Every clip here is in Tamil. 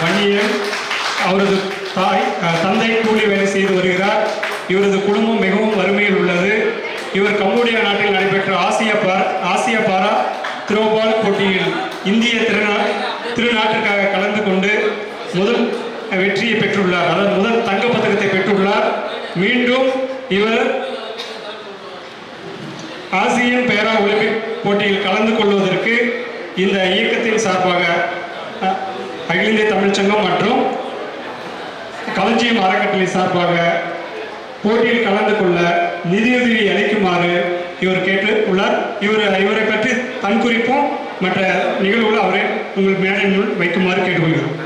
வன்னியன் அவரது தாய் தந்தை கூலி வேலை செய்து வருகிறார். இவரது குடும்பம் மிகவும் வறுமையில் உள்ளது. இவர் கம்போடியா நாட்டில் நடைபெற்ற ஆசிய பா ஆசிய பாரா த்ரோபால் போட்டியில் இந்திய திருநா திருநாட்டிற்காக கலந்து கொண்டு முதல் வெற்றியை பெற்றுள்ளார். அதாவது முதல் தங்கப் பதக்கத்தை பெற்றுள்ளார். மீண்டும் இவர் ஆசியன் பேரா ஒலிம்பிக் போட்டியில் கலந்து கொள்வதற்கு இந்த இயக்கத்தின் சார்பாக அகில இந்திய தமிழ்ச்சங்கம் மற்றும் களஞ்சியம் அறக்கட்டளை சார்பாக போட்டியில் கலந்து கொள்ள நிதியுதவி அளிக்குமாறு இவர் கேட்டு உள்ளார் இவர் இவரை பற்றி தன் குறிப்பும் மற்ற நிகழ்வுகள் அவரை உங்கள் மேடை வைக்குமாறு கேட்டுக்கொள்கிறோம்.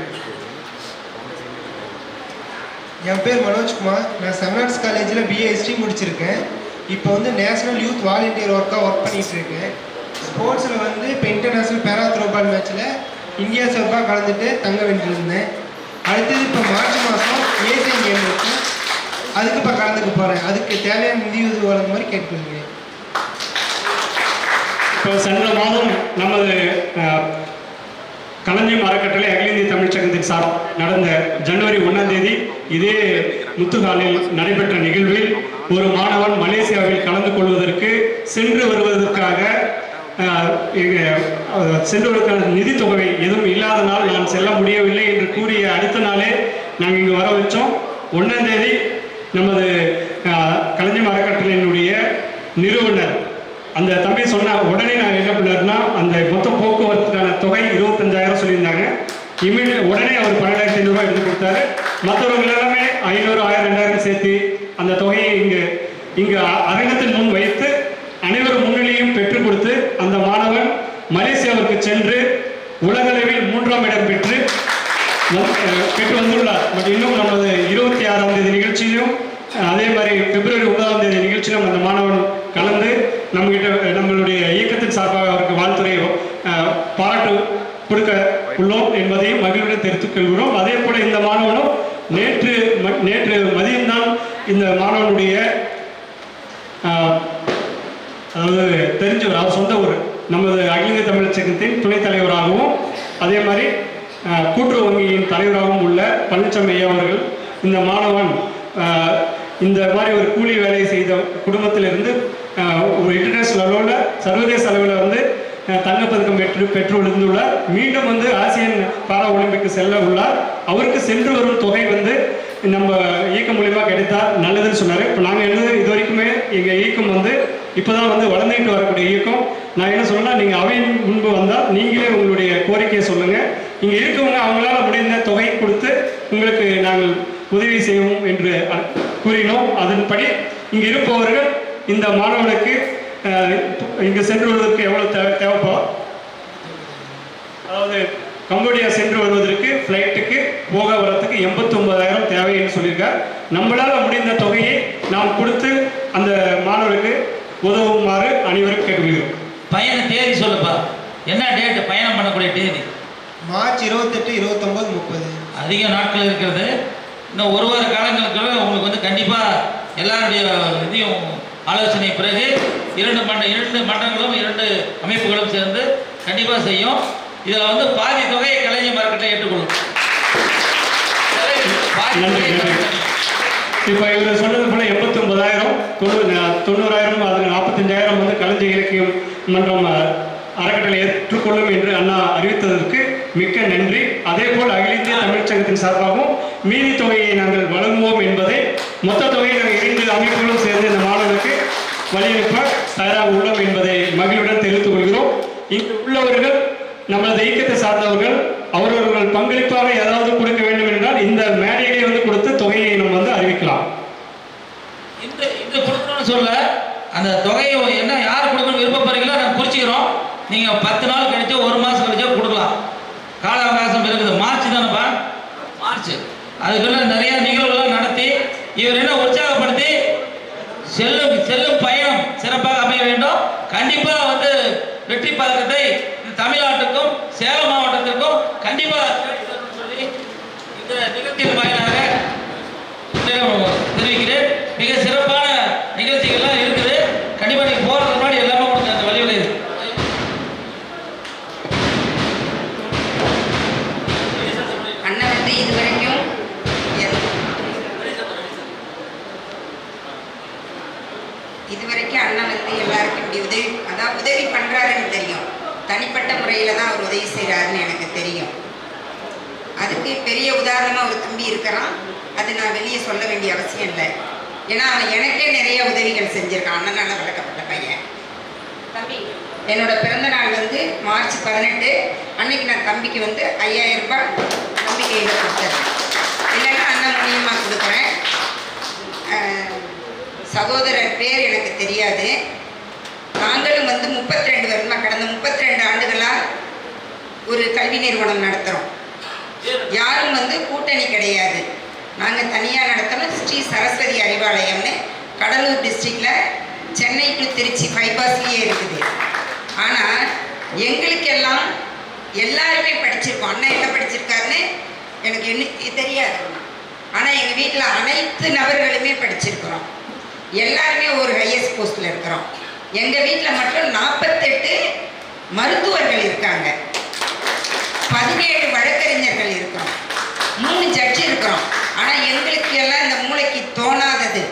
என் பேர் மனோஜ்குமார். நான் செவனார்ட்ஸ் காலேஜில் பிஏ ஹிஸ்ட்ரி முடிச்சிருக்கேன். இப்போ வந்து நேஷனல் யூத் வாலண்டியர் ஒர்க்காக ஒர்க் பண்ணிட்டு இருக்கேன். ஸ்போர்ட்ஸில் வந்து இப்போ இன்டர்நேஷ்னல் பேரா த்ரோபால் மேட்ச்சில் இந்தியா சார்பாக கலந்துட்டு தங்க வென்றிருந்தேன். அடுத்தது இப்போ மார்ச் மாதம் ஏசியன் கேம் இருக்கு. அதுக்கு இப்போ கலந்துக்க போகிறேன் அதுக்கு தேவையான நிதியுதவி வழங்கும் மாதிரி கேட்டுக்கொள்கிறேன். இப்போ சென்ற மாதம் நமது கலைஞர் அறக்கட்டளை அகில இந்திய தமிழ்ச்சங்கத்தின் சார் நடந்த ஜனவரி ஒன்றாம் தேதி இதே முத்துகாலில் நடைபெற்ற நிகழ்வில் ஒரு மாணவன் மலேசியாவில் கலந்து கொள்வதற்கு சென்று வருவதற்காக செல்வதற்கான நிதி தொகை எதுவும் இல்லாதனால் நான் செல்ல முடியவில்லை என்று கூறிய அடுத்த நாளே நாங்கள் இங்கு வர வச்சோம். ஒன்றாம் தேதி நமது கலைஞர் அறக்கட்டளையினுடைய நிறுவனர் அந்த தம்பி சொன்ன உடனே நான் என்ன பண்ணாருன்னா அந்த மொத்த போக்குவரத்துக்கான தொகை இருபத்தஞ்சாயிரம் சொல்லியிருந்தாங்க. இமீடியட் உடனே அவர் பன்னெண்டாயிரத்தி ஐநூறுரூவா எடுத்து கொடுத்தாரு. மற்றவர்கள் எல்லாமே ஐநூறு ஆயிரம் ரெண்டாயிரம் சேர்த்து அந்த தொகையை இங்கு இங்கு அரங்கத்தின் முன் வைத்து அனைவர் முன்னிலையும் பெற்றுக் கொடுத்து அந்த மாணவன் மலேசியாவிற்கு சென்று உலகளவில் மூன்றாம் இடம் பெற்று பெற்று வந்துள்ளார். பட் இன்னும் நமது இருபத்தி ஆறாம் தேதி நிகழ்ச்சியிலும் அதே மாதிரி பிப்ரவரி ஒன்பதாம் தேதி நிகழ்ச்சியிலும் அந்த மாணவன் கலந்து நம்மகிட்ட நம்மளுடைய இயக்கத்தின் சார்பாக அவருக்கு வாழ்த்துறை பாராட்டு கொடுக்க உள்ளோம் என்பதையும் மகிழ்வுடன் தெரிவித்துக் கொள்கிறோம். அதே போல இந்த மாணவனும் நேற்று நேற்று மதியம்தான் இந்த மாணவனுடைய அஹ், அதாவது தெரிஞ்சவர் அவர் சொந்த ஊர் நமது அகில இந்திய தமிழ் சங்கத்தின் துணைத் தலைவராகவும் அதே மாதிரி கூட்டுறவு வங்கியின் தலைவராகவும் உள்ள பழனிசாமி ஐயா அவர்கள் இந்த மாணவன் இந்த மாதிரி ஒரு கூலி வேலையை செய்த குடும்பத்திலிருந்து ஒரு இன்டர்நேஷனல் அளவில் சர்வதேச அளவில் வந்து தங்கப்பதக்கம் பெற்று பெற்று விழுந்துள்ளார். மீண்டும் வந்து ஆசியன் பாரா ஒலிம்பிக்கு செல்ல உள்ளார். அவருக்கு சென்று வரும் தொகை வந்து நம்ம இயக்கம் மூலியமா கிடைத்தா நல்லதுன்னு சொன்னார். இப்போ நாங்கள் என்ன இது வரைக்குமே எங்கள் இயக்கம் வந்து இப்போதான் வந்து வளர்ந்துக்கிட்டு வரக்கூடிய இயக்கம். நான் என்ன சொல்லலாம் நீங்கள் அவையின் முன்பு வந்தால் நீங்களே உங்களுடைய கோரிக்கையை சொல்லுங்கள் இங்கே இருக்கவங்க அவங்களால முடிந்த தொகை கொடுத்து உங்களுக்கு நாங்கள் உதவி செய்வோம் என்று கூறினோம். அதன்படி இங்கே இருப்பவர்கள் இந்த மாணவனுக்கு இங்கு சென்று வருவதற்கு எவ்வளவு தேவை தேவைப்படும்? அதாவது கம்போடியா சென்று வருவதற்கு ஃப்ளைட்டுக்கு போக வரத்துக்கு எண்பத்தி ஒன்பதாயிரம் தேவைன்னு சொல்லியிருக்கார். நம்மளால் முடிந்த தொகையை நாம் கொடுத்து அந்த மாணவருக்கு உதவுமாறு அனைவரும் கேட்டுக்கொள்கிறோம். பயண தேதி சொல்லுப்பா. என்ன டேட் பயணம் பண்ணக்கூடிய தேதி மார்ச் இருபத்தெட்டு இருபத்தொம்போது முப்பது. அதிக நாட்கள் இருக்கிறது. இன்னும் ஒரு வார காலங்களுக்கு உங்களுக்கு வந்து கண்டிப்பாக எல்லாருடைய இதையும் ஆலோசனை பிறகு இரண்டு மண்ட இரண்டு மன்றங்களும் இரண்டு அமைப்புகளும் சேர்ந்து கண்டிப்பாக செய்யும். இதில் வந்து பாதி தொகையை கலைஞர் மார்க்கெட்டை ஏற்றுக்கொள்ளும். இப்போ இவர் சொன்னது போல எண்பத்தி ஒன்பதாயிரம் தொண்ணூறு தொண்ணூறாயிரம் அதில் நாற்பத்தஞ்சாயிரம் வந்து கலைஞர் இலக்கியம் மன்றம் அறக்கட்டளை ஏற்றுக்கொள்ளும் என்று அண்ணா அறிவித்ததற்கு மிக்க நன்றி. அதே போல் அகில இந்திய தமிழ்ச்சங்கத்தின் சார்பாகவும் மீதி தொகையை நாங்கள் வழங்குவோம் என்பதை மொத்த தொகையை நாங்கள் இரண்டு அமைப்புகளும் சேர்ந்து இந்த மாணவருக்கு வழியனுப்ப தயாராக உள்ளோம் என்பதை மகிழ்வுடன் தெரிவித்துக் கொள்கிறோம். இங்கு உள்ளவர்கள் நமது இயக்கத்தை சார்ந்தவர்கள் அவரவர்கள் பங்களிப்பாக ஏதாவது கொடுக்க வேண்டும் என்றால் இந்த மேடையிலே வந்து கொடுத்து தொகையை நம்ம வந்து அறிவிக்கலாம் இந்த இந்த கொடுக்கணும்னு சொல்ல அந்த தொகையை என்ன யார் கொடுக்கணும் முடிச்சுக்கிறோம் நீங்கள் பத்து நாள் கழிச்சோ ஒரு மாதம் கழிச்சோ கொடுக்கலாம். கால அவகாசம் இருக்குது. மார்ச் தானேப்பா? மார்ச். அதுக்குள்ள நிறைய நிகழ்வுகள் நடத்தி இவர் என்ன உற்சாகப்படுத்தி? செல்லும் செல்லும் பயணம் சிறப்பாக அமைய வேண்டும். கண்டிப்பாக வந்து வெற்றி பதக்கத்தை தமிழ்நாட்டுக்கும் சேலம் மாவட்டத்திற்கும் கண்டிப்பாக சொல்லி இந்த நிகழ்ச்சியின் வாயிலாக தெரிவிக்கிறேன் மிக சிறப்பான நிகழ்ச்சிகள்லாம் இருக்குது கண்டிப்பாக நீங்கள் போகிறதுக்கு முன்னாடி எல்லாமே உங்களுக்கு அந்த வழிவில் இருக்கு அண்ணன் உதவி அதான் உதவி பண்ணுறாருன்னு தெரியும். தனிப்பட்ட முறையில் தான் அவர் உதவி செய்கிறாருன்னு எனக்கு தெரியும். அதுக்கு பெரிய உதாரணமாக ஒரு தம்பி இருக்கிறான். அது நான் வெளியே சொல்ல வேண்டிய அவசியம் இல்லை. ஏன்னா அவன் எனக்கே நிறைய உதவிகள் செஞ்சிருக்கான். அண்ணனால வளர்க்கப்பட்ட பையன். தம்பி. என்னோட பிறந்த நாள் வந்து மார்ச் பதினெட்டு. அன்னைக்கு நான் தம்பிக்கு வந்து ஐயாயிரம் ரூபாய் தம்பி கையில் கொடுத்துறேன். இல்லைன்னா அண்ணன் மூலியமாக கொடுக்குறேன். சகோதரர் பேர் எனக்கு தெரியாது. நாங்களும் வந்து முப்பத்தி ரெண்டு வருமா? கடந்த முப்பத்தி ரெண்டு ஆண்டுகளாக ஒரு கல்வி நிறுவனம் நடத்துகிறோம் யாரும் வந்து கூட்டணி கிடையாது. நாங்கள் தனியாக நடத்தணும். ஸ்ரீ சரஸ்வதி அறிவாலயம்னு கடலூர் டிஸ்ட்ரிக்டில் சென்னை டு திருச்சி பைபாஸ்லேயே இருக்குது. ஆனால் எங்களுக்கெல்லாம் எல்லாருமே படிச்சிருக்கோம். அண்ணன் என்ன படிச்சிருக்காருன்னு எனக்கு என்ன தெரியாது. ஆனால் எங்கள் வீட்டில் அனைத்து நபர்களுமே படிச்சிருக்கிறோம். எல்லாருமே ஒரு ஹையஸ்ட் போஸ்ட்டில் இருக்கிறோம். எங்கள் வீட்டில் மட்டும் நாற்பத்தெட்டு மருத்துவர்கள் இருக்காங்க. பதினேழு வழக்கறிஞர்கள் இருக்கிறோம் மூணு ஜட்ஜி இருக்கிறோம். ஆனால் எங்களுக்கு எல்லாம் இந்த மூளைக்கு தோணாதது.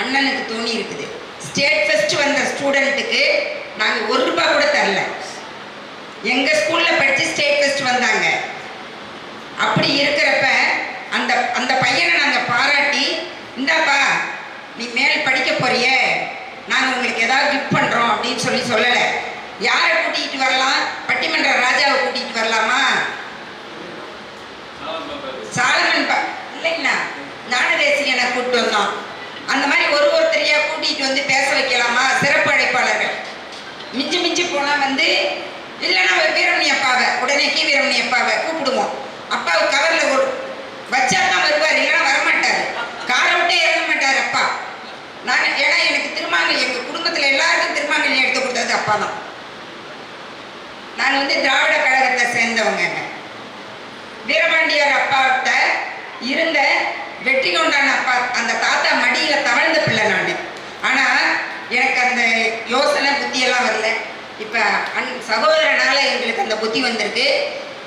அண்ணனுக்கு தோணி இருக்குது. ஸ்டேட் ஃபர்ஸ்ட் வந்த ஸ்டூடெண்ட்டுக்கு நாங்கள் ஒரு ரூபா கூட தரல. எங்கள் ஸ்கூலில் படித்து ஸ்டேட் ஃபர்ஸ்ட் வந்தாங்க. அப்படி இருக்கிறப்ப அந்த அந்த பையனை நாங்கள் பாராட்டி இந்தாப்பா நீ மேல் படிக்க போறியே. ஏதாவது கிஃப்ட் பண்ணுறோம் அப்படின்னு சொல்லி சொல்லலை. யாரை கூட்டிகிட்டு வரலாம்? பட்டிமன்ற ராஜாவை கூட்டிகிட்டு வரலாமா? சாலமன் ப இல்லைங்களா ஞானதேசிகனை கூப்பிட்டு வந்தோம். அந்த மாதிரி ஒரு ஒருத்தரையா கூட்டிகிட்டு வந்து பேச வைக்கலாமா? சிறப்பு அழைப்பாளர்கள். மிஞ்சி மிஞ்சி போனால் வந்து இல்லைன்னா வீரமணி அப்பாவை உடனே கி வீரமணி அப்பாவை கூப்பிடுவோம். அப்பாவை கவரில் ஒரு வச்சா தான் வருவார் இல்லைன்னா வரமாட்டார். காரை விட்டே இறங்க மாட்டார் அப்பா. நான் ஏன்னா எனக்கு திருமாங்கல் எங்கள் குடும்பத்தில் எல்லாருக்கும் திருமாங்கல்யம் எடுத்து கொடுத்தது அப்பா தான் நான் வந்து திராவிட கழகத்தை சேர்ந்தவங்க வீரபாண்டியார் அப்பாட்ட இருந்த வெற்றி கொண்டான அப்பா அந்த தாத்தா மடியில் தவழ்ந்த பிள்ளை நான். ஆனால் எனக்கு அந்த யோசனை புத்தியெல்லாம் வரல. இப்போ அன் சகோதரனால எங்களுக்கு அந்த புத்தி வந்திருக்கு.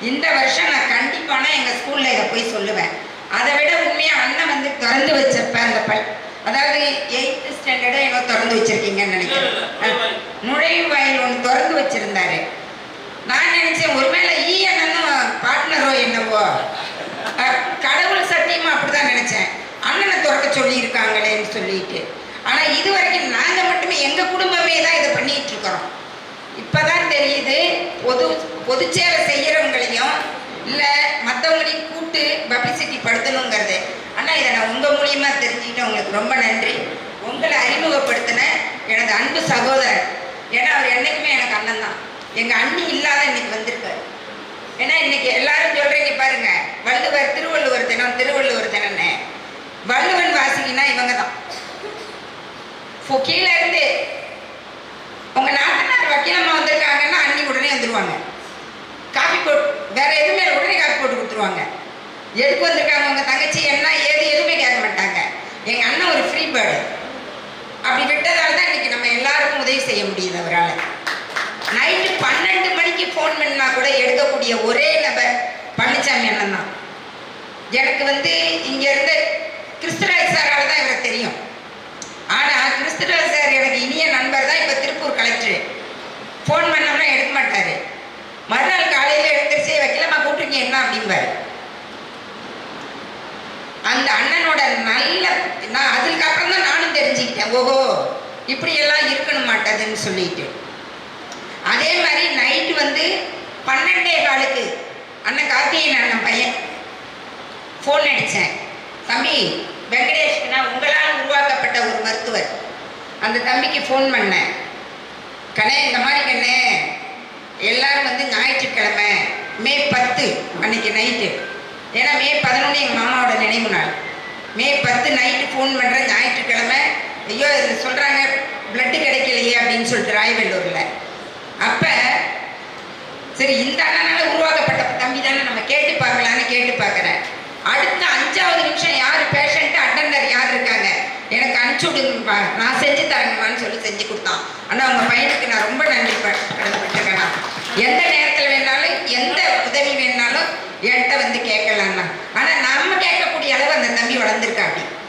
இந்த வருஷம் நான் கண்டிப்பான எங்கள் ஸ்கூலில் இதை போய் சொல்லுவேன். அதை விட உண்மையாக அண்ணன் வந்து திறந்து வச்சிருப்ப அந்த பல் அதாவது எயித்து ஸ்டாண்டர்டை என்னோ திறந்து வச்சிருக்கீங்கன்னு நினைக்கிறேன். அஹ், நுழைவாயில் ஒன்று திறந்து வச்சிருந்தாரு. நான் நினைச்சேன் ஒருவேளை ஈ அண்ணனும் பார்ட்னரோ என்னவோ. கடவுள் சத்தியமா அப்படிதான் நினைச்சேன். அண்ணனை திறக்க சொல்லி இருக்காங்களேன்னு சொல்லிட்டு. ஆனா இது வரைக்கும் நாங்க மட்டுமே எங்க குடும்பமே தான் இதை பண்ணிட்டு இருக்கிறோம். இப்பதான் தெரியுது பொது பொது சேவை செய்யறவங்களையும் இல்ல மற்றவங்களையும் கூட்டு பப்ளிசிட்டி படுத்தணுங்கிறது. ஆனால் இதை நான் உங்கள் மூலியமாக தெரிஞ்சுக்கிட்டேன். உங்களுக்கு ரொம்ப நன்றி. உங்களை அறிமுகப்படுத்தின எனது அன்பு சகோதரன் ஏன்னா அவர் என்றைக்குமே எனக்கு அண்ணன் தான். எங்கள் அண்ணி இல்லாத இன்னைக்கு வந்திருக்காரு. ஏன்னா இன்னைக்கு எல்லாரும் சொல்கிறீங்க பாருங்க வள்ளுவர் திருவள்ளுவர் தினம் திருவள்ளுவர் தினம்னு. வள்ளுவன் வாசிக்கினா இவங்க தான். கீழே இருந்து உங்கள் நாத்தனார் வக்கீலம்மா வந்திருக்காங்கன்னா அண்ணி உடனே வந்துடுவாங்க காஃபி போட்டு வேற எதுவுமே உடனே காஃபி போட்டு கொடுத்துருவாங்க. எதுக்கு வந்திருக்காங்க உங்கள் தங்கச்சி? என்ன? ஏது? எதுவுமே கேட்க மாட்டாங்க. எங்கள் அண்ணன் ஒரு ஃப்ரீ பேர்டு அப்படி விட்டதால தான் இன்றைக்கி நம்ம எல்லாருக்கும் உதவி செய்ய முடியுது அவரால். நைட்டு பன்னெண்டு மணிக்கு ஃபோன் பண்ணா கூட எடுக்கக்கூடிய ஒரே நபர் பழனிசாமி அண்ணன் தான். எனக்கு வந்து இங்கேருந்து கிறிஸ்துராஜ் சாரால் தான் இவரை தெரியும். ஆனால் கிறிஸ்துராஜ் சார் எனக்கு இனிய நண்பர் தான் இப்போ திருப்பூர் கலெக்டரு ஃபோன் பண்ணோம்னா எடுக்க மாட்டார். மறுநாள் காலையில் எடுத்துருச்சு வைக்கலாமா கூப்பிட்டுருக்கீங்க என்ன? அப்படிம்பாரு. அண்ணனோட நல்ல நான் அதுக்கப்புறம் தான் நானும் தெரிஞ்சுக்கிட்டேன். ஓஹோ இப்படியெல்லாம் இருக்கணும் மாட்டதுன்னு சொல்லிட்டு. அதே மாதிரி நைட்டு வந்து பன்னெண்டே காலுக்கு அண்ணன் கார்த்திகேயன் அண்ணன் பையன் ஃபோன் அடித்தேன் தம்பி வெங்கடேஷ்னா உங்களால் உருவாக்கப்பட்ட ஒரு மருத்துவர். அந்த தம்பிக்கு ஃபோன் பண்ணேன். கண்ணே இந்த மாதிரி கண்ணே எல்லாரும் வந்து ஞாயிற்றுக்கிழமை மே பத்து அன்னைக்கு நைட்டு ஏன்னா மே பதினொன்று எங்கள் மாமாவோட நினைவு நாள். மே பத்து நைட்டு ஃபோன் பண்ணுறேன் ஞாயிற்றுக்கிழமை. ஐயோ இது சொல்கிறாங்க பிளட்டு கிடைக்கலையே அப்படின்னு சொல்லிட்டு ராயவெல்லூரில். அப்போ சரி இந்த அண்ணனால் உருவாக்கப்பட்ட தம்பி தானே நம்ம கேட்டு பார்க்கலான்னு கேட்டு பார்க்குறேன். அடுத்த அஞ்சாவது நிமிஷம் யார் பேஷண்ட்டு அட்டண்டர் யார் இருக்காங்க? எனக்கு அனுப்பிச்சு விடுங்கப்பா. நான் செஞ்சு தரங்கம்மான்னு சொல்லி செஞ்சு கொடுத்தான். ஆனால் அவங்க பையனுக்கு நான் ரொம்ப நன்றி ப- எந்த நேரத்தில் வேணாலும் எந்த உதவி வேணாலும் என்கிட்ட வந்து கேட்கலாம்ண்ணா வளர்ந்துருக்காப்படி